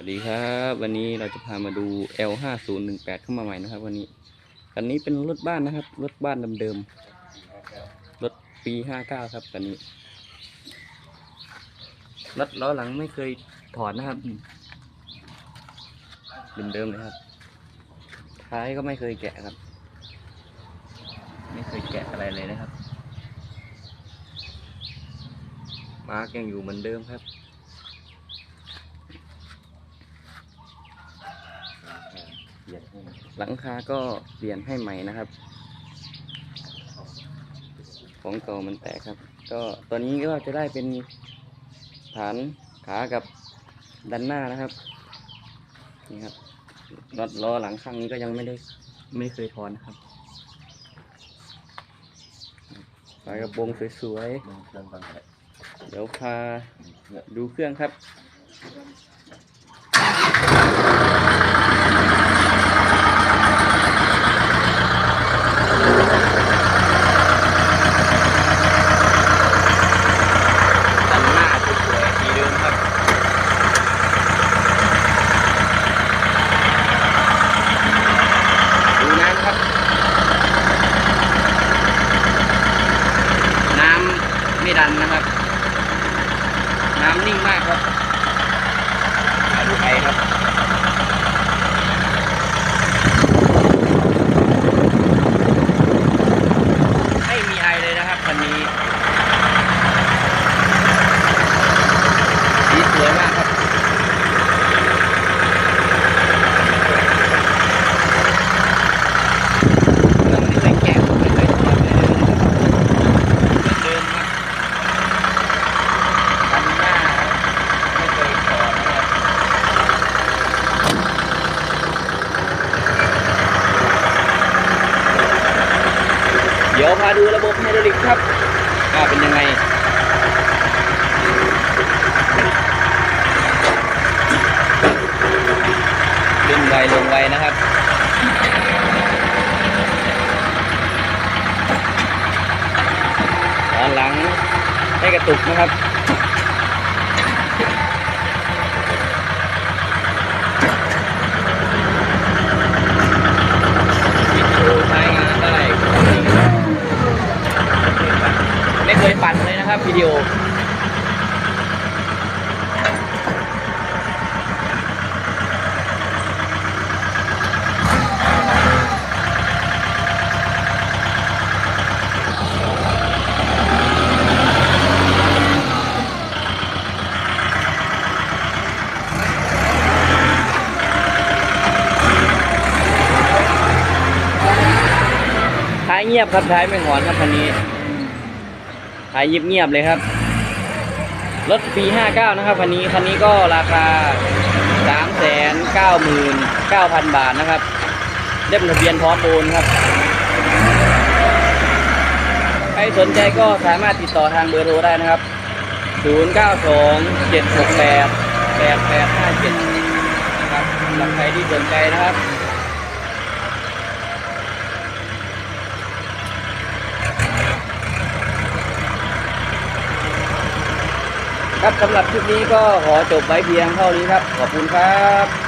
วัสดีครับ วันนี้เราจะพามาดู L 5 0 1 8 เข้ามาใหม่นะครับ วันนี้คันนี้เป็นรถบ้านนะครับ รถบ้านเดิมๆรถปี 59 ครับคันนี้รถล้อหลังไม่เคยถอดนะครับเดิมๆเลยครับ ท้ายก็ไม่เคยแกะครับ ไม่เคยแกะอะไรเลยนะครับมาร์กยังอยู่เหมือนเดิมครับ หลังคาก็เปลี่ยนให้ใหม่นะครับ ของเก่ามันแตกครับ ก็ตัวนี้ก็จะได้เป็นฐานขากับดันหน้านะครับ นี่ครับน็อตล้อหลังข้างนี้ก็ยังไม่ได้ไม่เคยถอนครับฝากระโปรงสวยๆ เดี๋ยวพาดูเครื่องครับ ด้านหน้าสวยๆทีเดิมครับ ดูน้ำครับ น้ำไม่ดั นะครับ น้ำนิ่งมากครับมาดูไอครับ ไม่มีไอเลยนะครับคันนี้ สีสวยมากครับ เราไม่เคยแกะไม่เคยทำเลยนะครับเหมือนเดิมครับคันหน้าไม่เคยถอดนะครับ เดี๋ยวพาดูระบบไฮดรอลิกครับว่าเป็นยังไงขึ้นไวลงไวนะครับด้านหลังให้กระตุกนะครับ วิดีโอใช้งานได้ไม่เคยปั่นเลยนะครับวิ ดีโอท้ายเงียบครับท้ายไม่หอนครับคันนี้ ท้ายเงียบเงียบๆเลยครับรถปี59 นะครับคันนี้คันนี้ก็ราคา 399,000 บาทนะครับเล่มทะเบียนพร้อมโอนครับ ใครสนใจก็สามารถติดต่อทางเบอร์โทรได้นะครับ 092 768 8857 นะครับสำหรับใครที่สนใจนะครับ ครับสำหรับคลิปนี้ก็ขอจบไว้เพียงเท่านี้ครับ ขอบคุณครับ